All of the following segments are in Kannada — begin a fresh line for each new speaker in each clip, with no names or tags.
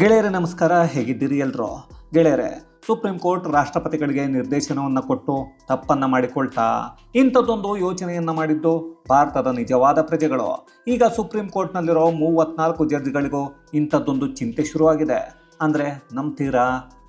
ಗೆಳೆಯರೇ, ನಮಸ್ಕಾರ. ಹೇಗಿದ್ದೀರಿ ಎಲ್ರು? ಗೆಳೆಯರೆ, ಸುಪ್ರೀಂ ಕೋರ್ಟ್ ರಾಷ್ಟ್ರಪತಿಗಳಿಗೆ ನಿರ್ದೇಶನವನ್ನು ಕೊಟ್ಟು ತಪ್ಪನ್ನು ಮಾಡಿಕೊಳ್ತಾ ಇಂಥದ್ದೊಂದು ಯೋಚನೆಯನ್ನು ಮಾಡಿದ್ದು ಭಾರತದ ನಿಜವಾದ ಪ್ರಜೆಗಳು. ಈಗ ಸುಪ್ರೀಂ ಕೋರ್ಟ್ನಲ್ಲಿರೋ ಮೂವತ್ನಾಲ್ಕು ಜಡ್ಜ್ಗಳಿಗೂ ಇಂಥದ್ದೊಂದು ಚಿಂತೆ ಶುರುವಾಗಿದೆ. ಅಂದರೆ ನಂಬ್ತೀರಾ?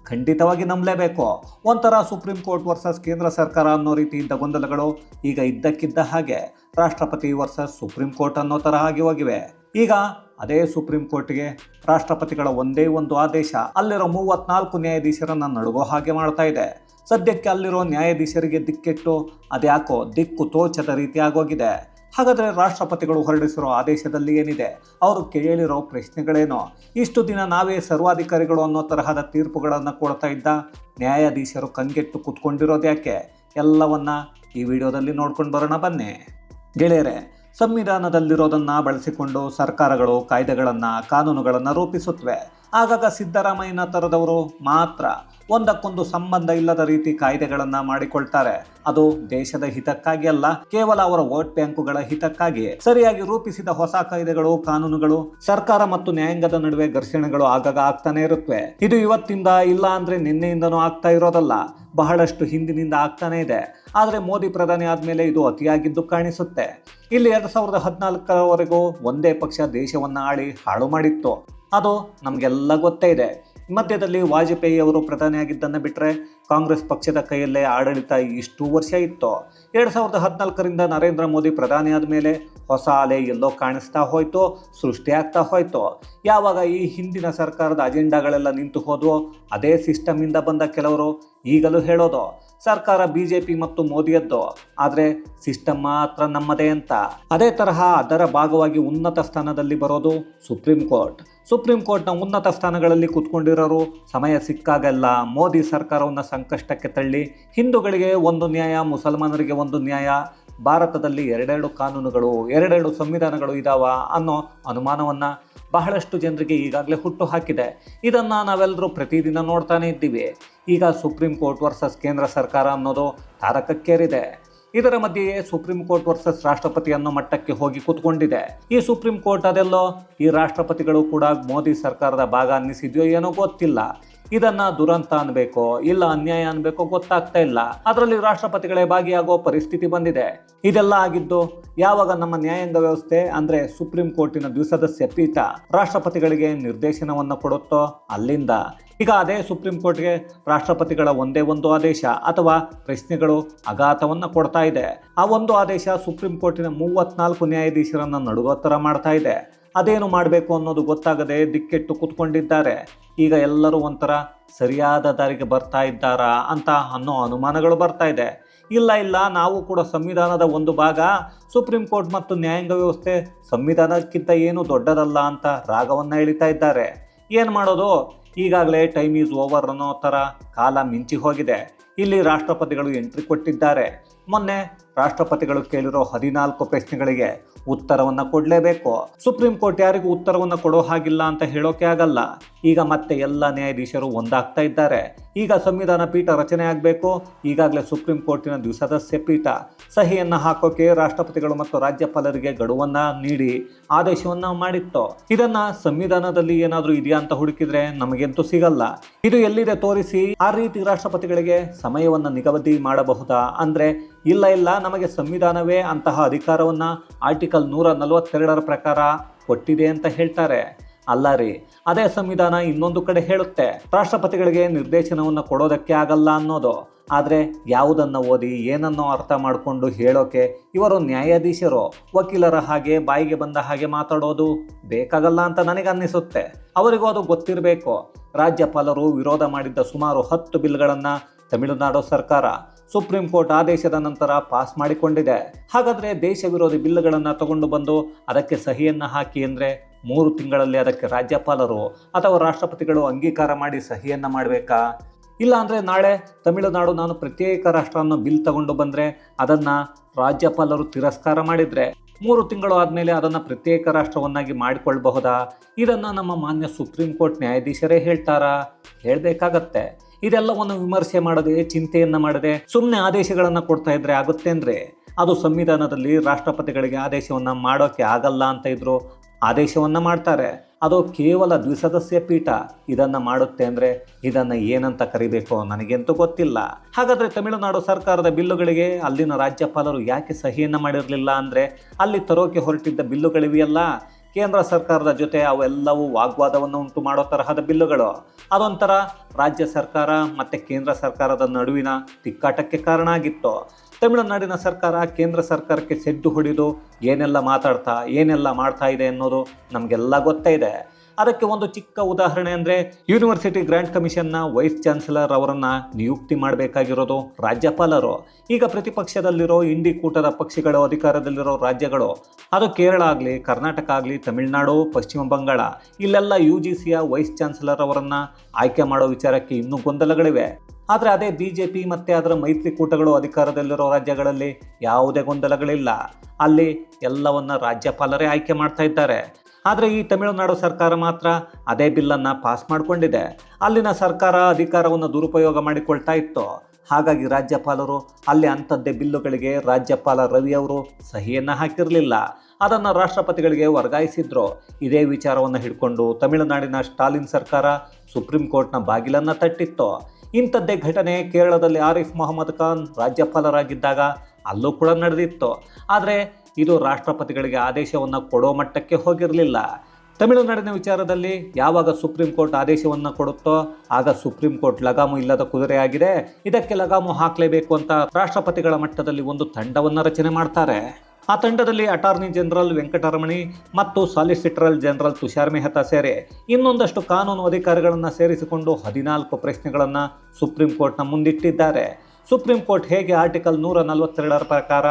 ಖಂಡಿತವಾಗಿ ನಂಬಲೇಬೇಕು. ಒಂಥರ ಸುಪ್ರೀಂ ಕೋರ್ಟ್ ವರ್ಸಸ್ ಕೇಂದ್ರ ಸರ್ಕಾರ ಅನ್ನೋ ರೀತಿ ಇದ್ದ ಗೊಂದಲಗಳು ಈಗ ಇದ್ದಕ್ಕಿದ್ದ ಹಾಗೆ ರಾಷ್ಟ್ರಪತಿ ವರ್ಸಸ್ ಸುಪ್ರೀಂ ಕೋರ್ಟ್ ಅನ್ನೋ ತರಹ ಆಗಿ ಹೋಗಿವೆ. ಈಗ ಅದೇ ಸುಪ್ರೀಂ ಕೋರ್ಟ್ಗೆ ರಾಷ್ಟ್ರಪತಿಗಳ ಒಂದೇ ಒಂದು ಆದೇಶ. ಅಲ್ಲಿರೋ ಮೂವತ್ನಾಲ್ಕು ನ್ಯಾಯಾಧೀಶರನ್ನ ನಡುಗೋ ಹಾಗೆ ಮಾಡ್ತಾ ಇದೆ. ಸದ್ಯಕ್ಕೆ ಅಲ್ಲಿರೋ ನ್ಯಾಯಾಧೀಶರಿಗೆ ದಿಕ್ಕೆಟ್ಟು ಅದ್ಯಾಕೋ ದಿಕ್ಕು ತೋಚದ ರೀತಿ ಆಗೋಗಿದೆ. ಹಾಗಾದರೆ ರಾಷ್ಟ್ರಪತಿಗಳು ಹೊರಡಿಸಿರೋ ಆದೇಶದಲ್ಲಿ ಏನಿದೆ? ಅವರು ಕೇಳಿರೋ ಪ್ರಶ್ನೆಗಳೇನು? ಇಷ್ಟು ದಿನ ನಾವೇ ಸರ್ವಾಧಿಕಾರಿಗಳು ಅನ್ನೋ ತರಹದ ತೀರ್ಪುಗಳನ್ನು ಕೊಡ್ತಾ ಇದ್ದ ನ್ಯಾಯಾಧೀಶರು ಕಂಗೆಟ್ಟು ಕೂತ್ಕೊಂಡಿರೋದು ಯಾಕೆ ಎಲ್ಲವನ್ನ ಈ ವಿಡಿಯೋದಲ್ಲಿ ನೋಡ್ಕೊಂಡು ಬರೋಣ ಬನ್ನಿ. ಗೆಳೆಯರೆ ಸಂವಿಧಾನದಲ್ಲಿರೋದನ್ನು ಬಳಸಿಕೊಂಡು ಸರ್ಕಾರಗಳು ಕಾಯ್ದೆಗಳನ್ನು ಕಾನೂನುಗಳನ್ನು ರೂಪಿಸುತ್ತವೆ. ಆಗಾಗ ಸಿದ್ದರಾಮಯ್ಯನ ಥರದವರು ಮಾತ್ರ ಒಂದಕ್ಕೊಂದು ಸಂಬಂಧ ಇಲ್ಲದ ರೀತಿ ಕಾಯ್ದೆಗಳನ್ನು ಮಾಡಿಕೊಳ್ತಾರೆ. ಅದು ದೇಶದ ಹಿತಕ್ಕಾಗಿ ಅಲ್ಲ, ಕೇವಲ ಅವರ ವೋಟ್ ಬ್ಯಾಂಕುಗಳ ಹಿತಕ್ಕಾಗಿ. ಸರಿಯಾಗಿ ರೂಪಿಸಿದ ಹೊಸ ಕಾಯ್ದೆಗಳು, ಕಾನೂನುಗಳು, ಸರ್ಕಾರ ಮತ್ತು ನ್ಯಾಯಾಂಗದ ನಡುವೆ ಘರ್ಷಣೆಗಳು ಆಗಾಗ ಆಗ್ತಾನೆ ಇರುತ್ತವೆ ಇದು ಇವತ್ತಿಂದ ಇಲ್ಲ ಅಂದ್ರೆ ನಿನ್ನೆಯಿಂದನೂ ಆಗ್ತಾ ಇರೋದಲ್ಲ. ಬಹಳಷ್ಟು ಹಿಂದಿನಿಂದ ಆಗ್ತಾನೆ ಇದೆ. ಆದರೆ ಮೋದಿ ಪ್ರಧಾನಿ ಆದಮೇಲೆ ಇದು ಅತಿಯಾಗಿದ್ದು ಕಾಣಿಸುತ್ತೆ. ಇಲ್ಲಿ ಎರಡು ಸಾವಿರದ ಹದಿನಾಲ್ಕರವರೆಗೂ ಒಂದೇ ಪಕ್ಷ ದೇಶವನ್ನ ಆಳಿ ಹಾಳು ಮಾಡಿತ್ತು. ಅದು ನಮಗೆಲ್ಲ ಗೊತ್ತೇ ಇದೆ. ಮಧ್ಯದಲ್ಲಿ ವಾಜಪೇಯಿ ಅವರು ಪ್ರಧಾನಿಯಾಗಿದ್ದನ್ನು ಬಿಟ್ಟರೆ ಕಾಂಗ್ರೆಸ್ ಪಕ್ಷದ ಕೈಯಲ್ಲೇ ಆಡಳಿತ ಇಷ್ಟು ವರ್ಷ ಇತ್ತು. ಎರಡು ಸಾವಿರದ ಹದಿನಾಲ್ಕರಿಂದ ನರೇಂದ್ರ ಮೋದಿ ಪ್ರಧಾನಿ ಆದಮೇಲೆ ಹೊಸ ಅಲೆ ಎಲ್ಲೋ ಕಾಣಿಸ್ತಾ ಹೋಯ್ತು ಸೃಷ್ಟಿಯಾಗ್ತಾ ಹೋಯ್ತು. ಯಾವಾಗ ಈ ಹಿಂದಿನ ಸರ್ಕಾರದ ಅಜೆಂಡಾಗಳೆಲ್ಲ ನಿಂತು ಹೋದವೋ, ಅದೇ ಸಿಸ್ಟಮಿಂದ ಬಂದ ಕೆಲವರು ಈಗಲೂ ಹೇಳೋದು. ಸರ್ಕಾರ ಬಿಜೆಪಿ ಮತ್ತು ಮೋದಿಯದ್ದು ಆದರೆ ಸಿಸ್ಟಮ್ ಮಾತ್ರ ನಮ್ಮದೇ ಅಂತ. ಅದೇ ತರಹ ಅದರ ಭಾಗವಾಗಿ ಉನ್ನತ ಸ್ಥಾನದಲ್ಲಿ ಬರೋದು ಸುಪ್ರೀಂ ಕೋರ್ಟ್. ಸುಪ್ರೀಂ ಕೋರ್ಟ್ನ ಉನ್ನತ ಸ್ಥಾನಗಳಲ್ಲಿ ಕೂತ್ಕೊಂಡಿರೋರು ಸಮಯ ಸಿಕ್ಕಾಗೆಲ್ಲ ಮೋದಿ ಸರ್ಕಾರವನ್ನು ಸಂಕಷ್ಟಕ್ಕೆ ತಳ್ಳಿ, ಹಿಂದೂಗಳಿಗೆ ಒಂದು ನ್ಯಾಯ, ಮುಸಲ್ಮಾನರಿಗೆ ಒಂದು ನ್ಯಾಯ, ಭಾರತದಲ್ಲಿ ಎರಡೆರಡು ಕಾನೂನುಗಳು, ಎರಡೆರಡು ಸಂವಿಧಾನಗಳು ಇದಾವ ಅನ್ನೋ ಅನುಮಾನವನ್ನು ಬಹಳಷ್ಟು ಜನರಿಗೆ ಈಗಾಗಲೇ ಹುಟ್ಟು ಹಾಕಿದೆ. ಇದನ್ನು ನಾವೆಲ್ಲರೂ ಪ್ರತಿದಿನ ನೋಡ್ತಾನೆ ಇದ್ದೀವಿ. ಈಗ ಸುಪ್ರೀಂ ಕೋರ್ಟ್ ವರ್ಸಸ್ ಕೇಂದ್ರ ಸರ್ಕಾರ ಅನ್ನೋದು ತಾರಕಕ್ಕೇರಿದೆ. ಇದರ ಮಧ್ಯೆಯೇ ಸುಪ್ರೀಂ ಕೋರ್ಟ್ ವರ್ಸಸ್ ರಾಷ್ಟ್ರಪತಿ ಅನ್ನೋ ಮಟ್ಟಕ್ಕೆ ಹೋಗಿ ಕೂತ್ಕೊಂಡಿದೆ. ಈ ಸುಪ್ರೀಂ ಕೋರ್ಟ್ ಅದೆಲ್ಲೋ ಈ ರಾಷ್ಟ್ರಪತಿಗಳು ಕೂಡ ಮೋದಿ ಸರ್ಕಾರದ ಭಾಗ ಅನ್ನಿಸಿದ್ಯೋ ಏನೋ ಗೊತ್ತಿಲ್ಲ. ಇದನ್ನ ದುರಂತ ಅನ್ಬೇಕೋ ಇಲ್ಲ ಅನ್ಯಾಯ ಅನ್ಬೇಕೋ ಗೊತ್ತಾಗ್ತಾ ಇಲ್ಲ. ಅದರಲ್ಲಿ ರಾಷ್ಟ್ರಪತಿಗಳೇ ಭಾಗಿಯಾಗೋ ಪರಿಸ್ಥಿತಿ ಬಂದಿದೆ. ಇದೆಲ್ಲ ಆಗಿದ್ದು ಯಾವಾಗ ನಮ್ಮ ನ್ಯಾಯಾಂಗ ವ್ಯವಸ್ಥೆ ಅಂದ್ರೆ ಸುಪ್ರೀಂ ಕೋರ್ಟಿನ ದ್ವಿಸದಸ್ಯ ಪೀಠ ರಾಷ್ಟ್ರಪತಿಗಳಿಗೆ ನಿರ್ದೇಶನವನ್ನ ಕೊಡುತ್ತೋ? ಅಲ್ಲಿಂದ. ಈಗ ಅದೇ ಸುಪ್ರೀಂ ಕೋರ್ಟ್ಗೆ ರಾಷ್ಟ್ರಪತಿಗಳ ಒಂದೇ ಒಂದು ಆದೇಶ ಅಥವಾ ಪ್ರಶ್ನೆಗಳು ಅಘಾತವನ್ನು ಕೊಡ್ತಾ ಇದೆ. ಆ ಒಂದು ಆದೇಶ ಸುಪ್ರೀಂ ಕೋರ್ಟಿನ ಮೂವತ್ನಾಲ್ಕು ನ್ಯಾಯಾಧೀಶರನ್ನ ನಡುಗೋ ಥರ ಮಾಡ್ತಾ ಇದೆ. ಅದೇನು ಮಾಡಬೇಕು ಅನ್ನೋದು ಗೊತ್ತಾಗದೆ ದಿಕ್ಕೆಟ್ಟು ಕೂತ್ಕೊಂಡಿದ್ದಾರೆ. ಈಗ ಎಲ್ಲರೂ ಒಂಥರ ಸರಿಯಾದ ದಾರಿಗೆ ಬರ್ತಾ ಇದ್ದಾರಾ ಅಂತ ಅನ್ನೋ ಅನುಮಾನಗಳು ಬರ್ತಾ ಇದೆ. ಇಲ್ಲ ಇಲ್ಲ, ನಾವು ಕೂಡ ಸಂವಿಧಾನದ ಒಂದು ಭಾಗ, ಸುಪ್ರೀಂ ಕೋರ್ಟ್ ಮತ್ತು ನ್ಯಾಯಾಂಗ ವ್ಯವಸ್ಥೆ ಸಂವಿಧಾನಕ್ಕಿಂತ ಏನು ದೊಡ್ಡದಲ್ಲ ಅಂತ ರಾಗವನ್ನು ಎಳಿತಾ ಇದ್ದಾರೆ. ಏನು ಮಾಡೋದು? ಈಗಾಗಲೇ ಟೈಮ್ ಈಸ್ ಓವರ್ ಅನ್ನೋ ಥರ ಕಾಲ ಮಿಂಚಿ ಹೋಗಿದೆ. ಇಲ್ಲಿ ರಾಷ್ಟ್ರಪತಿಗಳು ಎಂಟ್ರಿ ಕೊಟ್ಟಿದ್ದಾರೆ. ಮೊನ್ನೆ ರಾಷ್ಟ್ರಪತಿಗಳು ಕೇಳಿರೋ ಹದಿನಾಲ್ಕು ಪ್ರಶ್ನೆಗಳಿಗೆ ಉತ್ತರವನ್ನು ಕೊಡಲೇಬೇಕು. ಸುಪ್ರೀಂ ಕೋರ್ಟ್ ಯಾರಿಗೂ ಉತ್ತರವನ್ನು ಕೊಡೋ ಹಾಗಿಲ್ಲ ಅಂತ ಹೇಳೋಕೆ ಆಗಲ್ಲ. ಈಗ ಮತ್ತೆ ಎಲ್ಲ ನ್ಯಾಯಾಧೀಶರು ಒಂದಾಗ್ತಾ ಇದ್ದಾರೆ. ಈಗ ಸಂವಿಧಾನ ಪೀಠ ರಚನೆ ಆಗಬೇಕು. ಈಗಾಗಲೇ ಸುಪ್ರೀಂ ಕೋರ್ಟಿನ ದ್ವಿಸದಸ್ಯ ಪೀಠ ಸಹಿಯನ್ನು ಹಾಕೋಕೆ ರಾಷ್ಟ್ರಪತಿಗಳು ಮತ್ತು ರಾಜ್ಯಪಾಲರಿಗೆ ಗಡುವನ್ನ ನೀಡಿ ಆದೇಶವನ್ನ ಮಾಡಿತ್ತು. ಇದನ್ನ ಸಂವಿಧಾನದಲ್ಲಿ ಏನಾದರೂ ಇದೆಯಾ ಅಂತ ಹುಡುಕಿದ್ರೆ ನಮಗೆಂತೂ ಸಿಗಲ್ಲ. ಇದು ಎಲ್ಲಿದೆ ತೋರಿಸಿ ಆ ರೀತಿ ರಾಷ್ಟ್ರಪತಿಗಳಿಗೆ ಸಮಯವನ್ನ ನಿಗದಿ ಮಾಡಬಹುದಾ? ಅಂದ್ರೆ ಇಲ್ಲ ಇಲ್ಲ ನಮಗೆ ಸಂವಿಧಾನವೇ ಅಂತಹ ಅಧಿಕಾರವನ್ನ ಆರ್ಟಿಕಲ್ ನೂರ ನಲವತ್ತೆರಡರ ಪ್ರಕಾರ ಕೊಟ್ಟಿದೆ ಅಂತ ಹೇಳ್ತಾರೆ. ಅಲ್ಲ ರೀ, ಅದೇ ಸಂವಿಧಾನ ಇನ್ನೊಂದು ಕಡೆ ಹೇಳುತ್ತೆ. ರಾಷ್ಟ್ರಪತಿಗಳಿಗೆ ನಿರ್ದೇಶನವನ್ನು ಕೊಡೋದಕ್ಕೆ ಆಗಲ್ಲ ಅನ್ನೋದು. ಆದರೆ ಯಾವುದನ್ನು ಓದಿ, ಏನನ್ನೋ ಅರ್ಥ ಮಾಡಿಕೊಂಡು ಹೇಳೋಕೆ ಇವರು ನ್ಯಾಯಾಧೀಶರು. ವಕೀಲರ ಹಾಗೆ, ಬಾಯಿಗೆ ಬಂದ ಹಾಗೆ ಮಾತಾಡೋದು ಬೇಕಾಗಲ್ಲ ಅಂತ ನನಗನ್ನಿಸುತ್ತೆ. ಅವರಿಗೂ ಅದು ಗೊತ್ತಿರಬೇಕು. ರಾಜ್ಯಪಾಲರು ವಿರೋಧ ಮಾಡಿದ್ದ ಸುಮಾರು ಹತ್ತು ಬಿಲ್ಗಳನ್ನು ತಮಿಳುನಾಡು ಸರ್ಕಾರ ಸುಪ್ರೀಂ ಕೋರ್ಟ್ ಆದೇಶದ ನಂತರ ಪಾಸ್ ಮಾಡಿಕೊಂಡಿದೆ. ಹಾಗಾದರೆ ದೇಶ ವಿರೋಧಿ ಬಿಲ್ಗಳನ್ನು ತಗೊಂಡು ಬಂದು ಅದಕ್ಕೆ ಸಹಿಯನ್ನು ಹಾಕಿ ಅಂದರೆ ಮೂರು ತಿಂಗಳಲ್ಲಿ ಅದಕ್ಕೆ ರಾಜ್ಯಪಾಲರು ಅಥವಾ ರಾಷ್ಟ್ರಪತಿಗಳು ಅಂಗೀಕಾರ ಮಾಡಿ ಸಹಿಯನ್ನು ಮಾಡಬೇಕಾ? ಇಲ್ಲ ಅಂದರೆ ನಾಳೆ ತಮಿಳುನಾಡು ನಾನು ಪ್ರತ್ಯೇಕ ರಾಷ್ಟ್ರ ಅನ್ನೋ ಬಿಲ್ ತಗೊಂಡು ಬಂದರೆ ಅದನ್ನು ರಾಜ್ಯಪಾಲರು ತಿರಸ್ಕಾರ ಮಾಡಿದರೆ ಮೂರು ತಿಂಗಳು ಆದಮೇಲೆ ಅದನ್ನು ಪ್ರತ್ಯೇಕ ರಾಷ್ಟ್ರವನ್ನಾಗಿ ಮಾಡಿಕೊಳ್ಬಹುದಾ? ಇದನ್ನು ನಮ್ಮ ಮಾನ್ಯ ಸುಪ್ರೀಂ ಕೋರ್ಟ್ ನ್ಯಾಯಾಧೀಶರೇ ಹೇಳ್ತಾರಾ? ಹೇಳಬೇಕಾಗತ್ತೆ. ಇದೆಲ್ಲವನ್ನು ವಿಮರ್ಶೆ ಮಾಡದೆ, ಚಿಂತೆಯನ್ನ ಮಾಡದೆ ಸುಮ್ಮನೆ ಆದೇಶಗಳನ್ನು ಕೊಡ್ತಾ ಇದ್ರೆ ಅಂದ್ರೆ ಅದು ಸಂವಿಧಾನದಲ್ಲಿ ರಾಷ್ಟ್ರಪತಿಗಳಿಗೆ ಆದೇಶವನ್ನು ಮಾಡೋಕ್ಕೆ ಆಗಲ್ಲ ಅಂತ ಇದ್ರು ಆದೇಶವನ್ನು ಮಾಡ್ತಾರೆ. ಅದು ಕೇವಲ ದ್ವಿಸದಸ್ಯ ಪೀಠ ಇದನ್ನು ಮಾಡುತ್ತೆ ಅಂದರೆ ಇದನ್ನು ಏನಂತ ಕರಿಬೇಕು ನನಗೆಂತೂ ಗೊತ್ತಿಲ್ಲ. ಹಾಗಾದರೆ ತಮಿಳುನಾಡು ಸರ್ಕಾರದ ಬಿಲ್ಲುಗಳಿಗೆ ಅಲ್ಲಿನ ರಾಜ್ಯಪಾಲರು ಯಾಕೆ ಸಹಿಯನ್ನು ಮಾಡಿರಲಿಲ್ಲ ಅಂದರೆ ಅಲ್ಲಿ ತರೋಕೆ ಹೊರಟಿದ್ದ ಬಿಲ್ಲುಗಳಿವೆಯಲ್ಲ ಕೇಂದ್ರ ಸರ್ಕಾರದ ಜೊತೆ ಅವೆಲ್ಲವೂ ವಾಗ್ವಾದವನ್ನು ಉಂಟು ಮಾಡೋ ತರಹದ ಬಿಲ್ಲುಗಳು. ಅದೊಂಥರ ರಾಜ್ಯ ಸರ್ಕಾರ ಮತ್ತು ಕೇಂದ್ರ ಸರ್ಕಾರದ ನಡುವಿನ ತಿಕ್ಕಾಟಕ್ಕೆ ಕಾರಣ ಆಗಿತ್ತು. ತಮಿಳುನಾಡಿನ ಸರ್ಕಾರ ಕೇಂದ್ರ ಸರ್ಕಾರಕ್ಕೆ ಸೆಡ್ಡು ಹೊಡೆದು ಏನೆಲ್ಲ ಮಾತಾಡ್ತಾ, ಏನೆಲ್ಲ ಮಾಡ್ತಾ ಇದೆ ಅನ್ನೋದು ನಮಗೆಲ್ಲ ಗೊತ್ತೇ ಇದೆ. ಅದಕ್ಕೆ ಒಂದು ಚಿಕ್ಕ ಉದಾಹರಣೆ ಅಂದರೆ ಯೂನಿವರ್ಸಿಟಿ ಗ್ರ್ಯಾಂಟ್ ಕಮಿಷನ್ನ ವೈಸ್ ಚಾನ್ಸಲರ್ ಅವರನ್ನು ನಿಯುಕ್ತಿ ಮಾಡಬೇಕಾಗಿರೋದು ರಾಜ್ಯಪಾಲರು. ಈಗ ಪ್ರತಿಪಕ್ಷದಲ್ಲಿರೋ ಇಂಡಿ ಕೂಟದ ಪಕ್ಷಗಳು, ಅಧಿಕಾರದಲ್ಲಿರೋ ರಾಜ್ಯಗಳು, ಅದು ಕೇರಳ ಆಗಲಿ, ಕರ್ನಾಟಕ ಆಗಲಿ, ತಮಿಳುನಾಡು, ಪಶ್ಚಿಮ ಬಂಗಾಳ, ಇಲ್ಲೆಲ್ಲ ಯು ಜಿ ಸಿಯ ವೈಸ್ ಚಾನ್ಸಲರ್ ಅವರನ್ನು ಆಯ್ಕೆ ಮಾಡೋ ವಿಚಾರಕ್ಕೆ ಇನ್ನೂ ಗೊಂದಲಗಳಿವೆ. ಆದರೆ ಅದೇ ಬಿ ಜೆ ಪಿ ಮತ್ತು ಅದರ ಮೈತ್ರಿಕೂಟಗಳು ಅಧಿಕಾರದಲ್ಲಿರೋ ರಾಜ್ಯಗಳಲ್ಲಿ ಯಾವುದೇ ಗೊಂದಲಗಳಿಲ್ಲ. ಅಲ್ಲಿ ಎಲ್ಲವನ್ನ ರಾಜ್ಯಪಾಲರೇ ಆಯ್ಕೆ ಮಾಡ್ತಾ ಇದ್ದಾರೆ. ಆದರೆ ಈ ತಮಿಳುನಾಡು ಸರ್ಕಾರ ಮಾತ್ರ ಅದೇ ಬಿಲ್ಲನ್ನು ಪಾಸ್ ಮಾಡಿಕೊಂಡಿದೆ. ಅಲ್ಲಿನ ಸರ್ಕಾರ ಅಧಿಕಾರವನ್ನು ದುರುಪಯೋಗ ಮಾಡಿಕೊಳ್ತಾ ಇತ್ತು. ಹಾಗಾಗಿ ರಾಜ್ಯಪಾಲರು ಅಲ್ಲಿ ಅಂಥದ್ದೇ ಬಿಲ್ಲುಗಳಿಗೆ ರಾಜ್ಯಪಾಲ ರವಿ ಅವರು ಸಹಿಯನ್ನು ಹಾಕಿರಲಿಲ್ಲ. ಅದನ್ನು ರಾಷ್ಟ್ರಪತಿಗಳಿಗೆ ವರ್ಗಾಯಿಸಿದ್ರು. ಇದೇ ವಿಚಾರವನ್ನು ಹಿಡ್ಕೊಂಡು ತಮಿಳುನಾಡಿನ ಸ್ಟಾಲಿನ್ ಸರ್ಕಾರ ಸುಪ್ರೀಂ ಕೋರ್ಟ್ನ ಬಾಗಿಲನ್ನು ತಟ್ಟಿತ್ತು. ಇಂಥದ್ದೇ ಘಟನೆ ಕೇರಳದಲ್ಲಿ ಆರಿಫ್ ಮೊಹಮ್ಮದ್ ಖಾನ್ ರಾಜ್ಯಪಾಲರಾಗಿದ್ದಾಗ ಅಲ್ಲೂ ಕೂಡ ನಡೆದಿತ್ತು. ಆದರೆ ಇದು ರಾಷ್ಟ್ರಪತಿಗಳಿಗೆ ಆದೇಶವನ್ನು ಕೊಡೋ ಮಟ್ಟಕ್ಕೆ ಹೋಗಿರಲಿಲ್ಲ. ತಮಿಳುನಾಡಿನ ವಿಚಾರದಲ್ಲಿ ಯಾವಾಗ ಸುಪ್ರೀಂ ಕೋರ್ಟ್ ಆದೇಶವನ್ನು ಕೊಡುತ್ತೋ ಆಗ ಸುಪ್ರೀಂ ಕೋರ್ಟ್ ಲಗಾಮು ಇಲ್ಲದ ಕುದುರೆಯಾಗಿದೆ ಇದಕ್ಕೆ ಲಗಾಮು ಹಾಕಲೇಬೇಕು ಅಂತ ರಾಷ್ಟ್ರಪತಿಗಳ ಮಟ್ಟದಲ್ಲಿ ಒಂದು ತಂಡವನ್ನು ರಚನೆ ಮಾಡ್ತಾರೆ. ಆ ತಂಡದಲ್ಲಿ ಅಟಾರ್ನಿ ಜನರಲ್ ವೆಂಕಟರಮಣಿ ಮತ್ತು ಸಾಲಿಸಿಟರಲ್ ಜನರಲ್ ತುಷಾರ್ ಮೆಹ್ತಾ ಸೇರಿ ಇನ್ನೊಂದಷ್ಟು ಕಾನೂನು ಅಧಿಕಾರಿಗಳನ್ನು ಸೇರಿಸಿಕೊಂಡು ಹದಿನಾಲ್ಕು ಪ್ರಶ್ನೆಗಳನ್ನು ಸುಪ್ರೀಂ ಕೋರ್ಟ್ನ ಮುಂದಿಟ್ಟಿದ್ದಾರೆ. ಸುಪ್ರೀಂ ಕೋರ್ಟ್ ಹೇಗೆ ಆರ್ಟಿಕಲ್ ನೂರ ನಲವತ್ತೆರಡರ ಪ್ರಕಾರ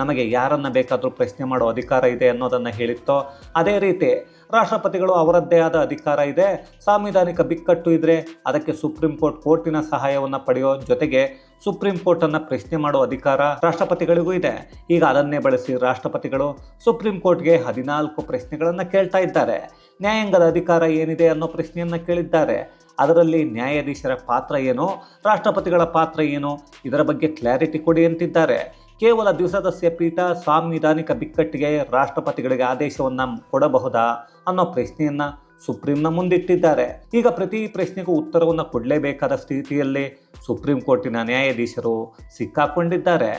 ನಮಗೆ ಯಾರನ್ನು ಬೇಕಾದರೂ ಪ್ರಶ್ನೆ ಮಾಡೋ ಅಧಿಕಾರ ಇದೆ ಅನ್ನೋದನ್ನು ಹೇಳಿತ್ತೋ, ಅದೇ ರೀತಿ ರಾಷ್ಟ್ರಪತಿಗಳು ಅವರದ್ದೇ ಆದ ಅಧಿಕಾರ ಇದೆ, ಸಾಂವಿಧಾನಿಕ ಬಿಕ್ಕಟ್ಟು ಇದ್ದರೆ ಅದಕ್ಕೆ ಸುಪ್ರೀಂ ಕೋರ್ಟ್ ಕೋರ್ಟಿನ ಸಹಾಯವನ್ನು ಪಡೆಯೋ ಜೊತೆಗೆ ಸುಪ್ರೀಂ ಕೋರ್ಟನ್ನು ಪ್ರಶ್ನೆ ಮಾಡೋ ಅಧಿಕಾರ ರಾಷ್ಟ್ರಪತಿಗಳಿಗೂ ಇದೆ. ಈಗ ಅದನ್ನೇ ಬಳಸಿ ರಾಷ್ಟ್ರಪತಿಗಳು ಸುಪ್ರೀಂ ಕೋರ್ಟ್ಗೆ ಹದಿನಾಲ್ಕು ಪ್ರಶ್ನೆಗಳನ್ನು ಕೇಳ್ತಾ ಇದ್ದಾರೆ. ನ್ಯಾಯಾಂಗದ ಅಧಿಕಾರ ಏನಿದೆ ಅನ್ನೋ ಪ್ರಶ್ನೆಯನ್ನು ಕೇಳಿದ್ದಾರೆ. ಅದರಲ್ಲಿ ನ್ಯಾಯಾಧೀಶರ ಪಾತ್ರ ಏನು? ರಾಷ್ಟ್ರಪತಿಗಳ ಪಾತ್ರ ಏನು? ಇದರ ಬಗ್ಗೆ ಕ್ಲಾರಿಟಿ ಕೊಡಿ ಅಂತಿದ್ದಾರೆ. ಕೇವಲ ದ್ವಿಸದಸ್ಯ ಪೀಠ ಸಾಂವಿಧಾನಿಕ ಬಿಕ್ಕಟ್ಟಿಗೆ ರಾಷ್ಟ್ರಪತಿಗಳಿಗೆ ಆದೇಶವನ್ನು ಕೊಡಬಹುದಾ ಅನ್ನೋ ಪ್ರಶ್ನೆಯನ್ನು ಸುಪ್ರೀಂನ ಮುಂದಿಟ್ಟಿದ್ದಾರೆ. ಈಗ ಪ್ರತಿ ಪ್ರಶ್ನೆಗೂ ಉತ್ತರವನ್ನು ಕೊಡಲೇಬೇಕಾದ ಸ್ಥಿತಿಯಲ್ಲಿ ಸುಪ್ರೀಂ ಕೋರ್ಟಿನ ನ್ಯಾಯಾಧೀಶರು ಸಿಕ್ಕಾಕೊಂಡಿದ್ದಾರೆ.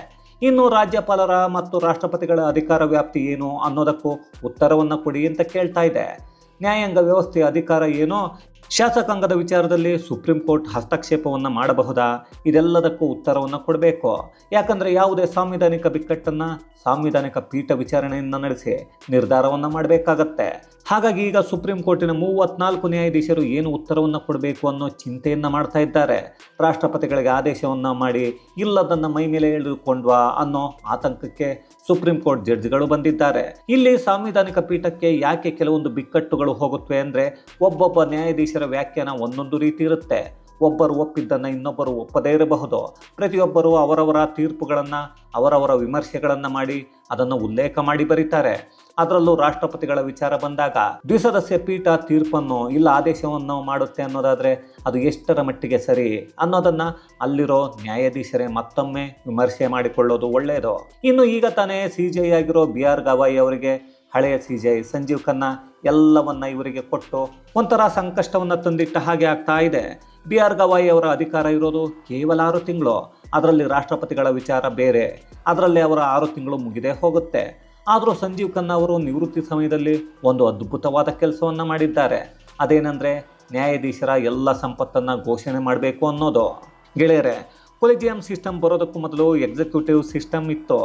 ಇನ್ನು ರಾಜ್ಯಪಾಲರ ಮತ್ತು ರಾಷ್ಟ್ರಪತಿಗಳ ಅಧಿಕಾರ ವ್ಯಾಪ್ತಿ ಏನು ಅನ್ನೋದಕ್ಕೂ ಉತ್ತರವನ್ನು ಕೊಡಿ ಅಂತ ಕೇಳ್ತಾ ಇದೆ. ನ್ಯಾಯಾಂಗ ವ್ಯವಸ್ಥೆಯ ಅಧಿಕಾರ ಏನೋ? ಶಾಸಕಾಂಗದ ವಿಚಾರದಲ್ಲಿ ಸುಪ್ರೀಂ ಕೋರ್ಟ್ ಹಸ್ತಕ್ಷೇಪವನ್ನು ಮಾಡಬಹುದಾ? ಇದೆಲ್ಲದಕ್ಕೂ ಉತ್ತರವನ್ನು ಕೊಡಬೇಕು. ಯಾಕಂದರೆ ಯಾವುದೇ ಸಾಂವಿಧಾನಿಕ ಬಿಕ್ಕಟ್ಟನ್ನು ಸಾಂವಿಧಾನಿಕ ಪೀಠ ವಿಚಾರಣೆಯನ್ನು ನಡೆಸಿ ನಿರ್ಧಾರವನ್ನು ಮಾಡಬೇಕಾಗತ್ತೆ. ಹಾಗಾಗಿ ಈಗ ಸುಪ್ರೀಂ ಕೋರ್ಟಿನ ಮೂವತ್ನಾಲ್ಕು ನ್ಯಾಯಾಧೀಶರು ಏನು ಉತ್ತರವನ್ನು ಕೊಡಬೇಕು ಅನ್ನೋ ಚಿಂತೆಯನ್ನು ಮಾಡ್ತಾ ಇದ್ದಾರೆ. ರಾಷ್ಟ್ರಪತಿಗಳಿಗೆ ಆದೇಶವನ್ನು ಮಾಡಿ ಇಲ್ಲದನ್ನು ಮೈ ಮೇಲೆ ಎಳೆದುಕೊಂಡ್ವಾ ಅನ್ನೋ ಆತಂಕಕ್ಕೆ ಸುಪ್ರೀಂ ಕೋರ್ಟ್ ಜಡ್ಜ್ಗಳು ಬಂದಿದ್ದಾರೆ. ಇಲ್ಲಿ ಸಾಂವಿಧಾನಿಕ ಪೀಠಕ್ಕೆ ಯಾಕೆ ಕೆಲವೊಂದು ಬಿಕ್ಕಟ್ಟುಗಳು ಹೋಗುತ್ತವೆ ಅಂದರೆ ಒಬ್ಬೊಬ್ಬ ನ್ಯಾಯಾಧೀಶರ ವ್ಯಾಖ್ಯಾನ ಒಂದೊಂದು ರೀತಿ ಇರುತ್ತೆ. ಒಬ್ಬರು ಒಪ್ಪಿದ್ದನ್ನು ಇನ್ನೊಬ್ಬರು ಒಪ್ಪದೇ ಇರಬಹುದು. ಪ್ರತಿಯೊಬ್ಬರು ಅವರವರ ತೀರ್ಪುಗಳನ್ನು, ಅವರವರ ವಿಮರ್ಶೆಗಳನ್ನು ಮಾಡಿ ಅದನ್ನು ಉಲ್ಲೇಖ ಮಾಡಿ ಬರೀತಾರೆ. ಅದರಲ್ಲೂ ರಾಷ್ಟ್ರಪತಿಗಳ ವಿಚಾರ ಬಂದಾಗ, ದ್ವಿಸದಸ್ಯ ಪೀಠ ತೀರ್ಪನ್ನು ಇಲ್ಲ ಆದೇಶವನ್ನು ಮಾಡುತ್ತೆ ಅನ್ನೋದಾದರೆ ಅದು ಎಷ್ಟರ ಮಟ್ಟಿಗೆ ಸರಿ ಅನ್ನೋದನ್ನು ಅಲ್ಲಿರೋ ನ್ಯಾಯಾಧೀಶರೇ ಮತ್ತೊಮ್ಮೆ ವಿಮರ್ಶೆ ಮಾಡಿಕೊಳ್ಳೋದು ಒಳ್ಳೆಯದು ಇನ್ನು ಈಗ ತಾನೇ ಸಿ ಜೆ ಆಗಿರೋ ಬಿ ಆರ್ ಗವಾಯಿ ಅವರಿಗೆ ಹಳೆಯ ಸಿ ಜೆ ಸಂಜೀವ್ ಖನ್ನಾ ಎಲ್ಲವನ್ನ ಇವರಿಗೆ ಕೊಟ್ಟು ಒಂಥರ ಸಂಕಷ್ಟವನ್ನು ತಂದಿಟ್ಟ ಹಾಗೆ ಆಗ್ತಾ ಇದೆ. ಬಿ ಆರ್ ಗವಾಯಿ ಅವರ ಅಧಿಕಾರ ಇರೋದು ಕೇವಲ ಆರು ತಿಂಗಳು. ಅದರಲ್ಲಿ ರಾಷ್ಟ್ರಪತಿಗಳ ವಿಚಾರ ಬೇರೆ. ಅದರಲ್ಲಿ ಅವರ ಆರು ತಿಂಗಳು ಮುಗಿದೇ ಹೋಗುತ್ತೆ. ಆದರೂ ಸಂಜೀವ್ ಖನ್ನಾ ಅವರು ನಿವೃತ್ತಿ ಸಮಯದಲ್ಲಿ ಒಂದು ಅದ್ಭುತವಾದ ಕೆಲಸವನ್ನು ಮಾಡಿದ್ದಾರೆ. ಅದೇನೆಂದರೆ ನ್ಯಾಯಾಧೀಶರ ಎಲ್ಲ ಸಂಪತ್ತನ್ನು ಘೋಷಣೆ ಮಾಡಬೇಕು ಅನ್ನೋದು. ಗೆಳೆಯರೆ, ಕೊಲಿಜಿಯಂ ಸಿಸ್ಟಮ್ ಬರೋದಕ್ಕೂ ಮೊದಲು ಎಕ್ಸಿಕ್ಯೂಟಿವ್ ಸಿಸ್ಟಮ್ ಇತ್ತು.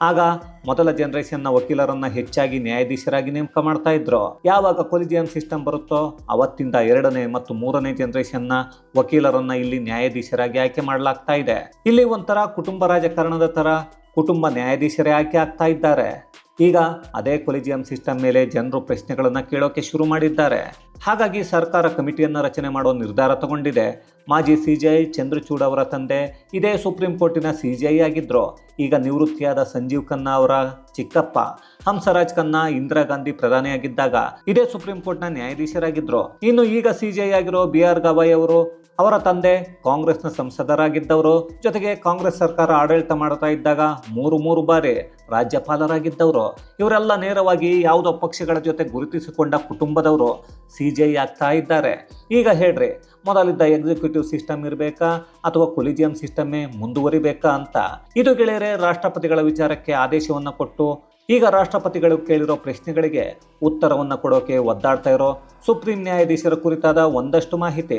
ಆಗ ಮೊದಲ ಜನರೇಷನ್ನ ವಕೀಲರನ್ನ ಹೆಚ್ಚಾಗಿ ನ್ಯಾಯಾಧೀಶರಾಗಿ ನೇಮಕ ಮಾಡ್ತಾ ಇದ್ರು. ಯಾವಾಗ ಕೊಲಿಜಿಯಂ ಸಿಸ್ಟಮ್ ಬರುತ್ತೋ ಅವತ್ತಿಂದ ಎರಡನೇ ಮತ್ತು ಮೂರನೇ ಜನರೇಷನ್ನ ವಕೀಲರನ್ನ ಇಲ್ಲಿ ನ್ಯಾಯಾಧೀಶರಾಗಿ ಆಯ್ಕೆ ಮಾಡಲಾಗ್ತಾ ಇದೆ. ಇಲ್ಲಿ ಒಂಥರ ಕುಟುಂಬ ರಾಜಕಾರಣದ ತರ ಕುಟುಂಬ ನ್ಯಾಯಾಧೀಶರೇ ಆಯ್ಕೆ ಆಗ್ತಾ ಇದ್ದಾರೆ. ಈಗ ಅದೇ ಕೊಲಿಜಿಯಂ ಸಿಸ್ಟಮ್ ಮೇಲೆ ಜನರು ಪ್ರಶ್ನೆಗಳನ್ನು ಕೇಳೋಕೆ ಶುರು ಮಾಡಿದ್ದಾರೆ. ಹಾಗಾಗಿ ಸರ್ಕಾರ ಕಮಿಟಿಯನ್ನು ರಚನೆ ಮಾಡೋ ನಿರ್ಧಾರ ತಗೊಂಡಿದೆ. ಮಾಜಿ ಸಿ ಜಿ ಐ ಚಂದ್ರಚೂಡ್ ಅವರ ತಂದೆ, ಇದೇ ಸುಪ್ರೀಂ ಕೋರ್ಟಿನ ಸಿ ಜಿ ಐ ಆಗಿದ್ದರು ಈಗ ನಿವೃತ್ತಿಯಾದ ಸಂಜೀವ್ ಖನ್ನಾ ಅವರ ಚಿಕ್ಕಪ್ಪ, ಹಂಸರಾಜ್ ಖನ್ನಾ ಇಂದಿರಾ ಗಾಂಧಿ ಪ್ರಧಾನಿಯಾಗಿದ್ದಾಗ ಇದೇ ಸುಪ್ರೀಂ ಕೋರ್ಟ್ನ ನ್ಯಾಯಾಧೀಶರಾಗಿದ್ದರು ಇನ್ನು ಈಗ ಸಿ ಜಿ ಐ ಆಗಿರೋ ಬಿ ಆರ್ ಗವಾಯ್ ಅವರು ಅವರ ತಂದೆ ಕಾಂಗ್ರೆಸ್ನ ಸಂಸದರಾಗಿದ್ದವರು, ಜೊತೆಗೆ ಕಾಂಗ್ರೆಸ್ ಸರ್ಕಾರ ಆಡಳಿತ ಮಾಡ್ತಾ ಇದ್ದಾಗ ಮೂರು ಮೂರು ಬಾರಿ ರಾಜ್ಯಪಾಲರಾಗಿದ್ದವರು. ಇವರೆಲ್ಲ ನೇರವಾಗಿ ಯಾವುದೋ ಪಕ್ಷಗಳ ಜೊತೆ ಗುರುತಿಸಿಕೊಂಡ ಕುಟುಂಬದವರು ಸಿ ಜೆ ಆಗ್ತಾ ಇದ್ದಾರೆ. ಈಗ ಹೇಳ್ರಿ, ಮೊದಲಿದ್ದ ಎಕ್ಸಿಕ್ಯೂಟಿವ್ ಸಿಸ್ಟಮ್ ಇರಬೇಕಾ ಅಥವಾ ಕೊಲಿಜಿಯಂ ಸಿಸ್ಟಮ್ಮೇ ಮುಂದುವರಿಬೇಕಾ ಅಂತ. ಇದು ಗೆಳೆಯರೆ, ರಾಷ್ಟ್ರಪತಿಗಳ ವಿಚಾರಕ್ಕೆ ಆದೇಶವನ್ನು ಕೊಟ್ಟು, ಈಗ ರಾಷ್ಟ್ರಪತಿಗಳು ಕೇಳಿರೋ ಪ್ರಶ್ನೆಗಳಿಗೆ ಉತ್ತರವನ್ನು ಕೊಡೋಕೆ ಒದ್ದಾಡ್ತಾ ಇರೋ ಸುಪ್ರೀಂ ನ್ಯಾಯಾಧೀಶರ ಕುರಿತಾದ ಒಂದಷ್ಟು ಮಾಹಿತಿ.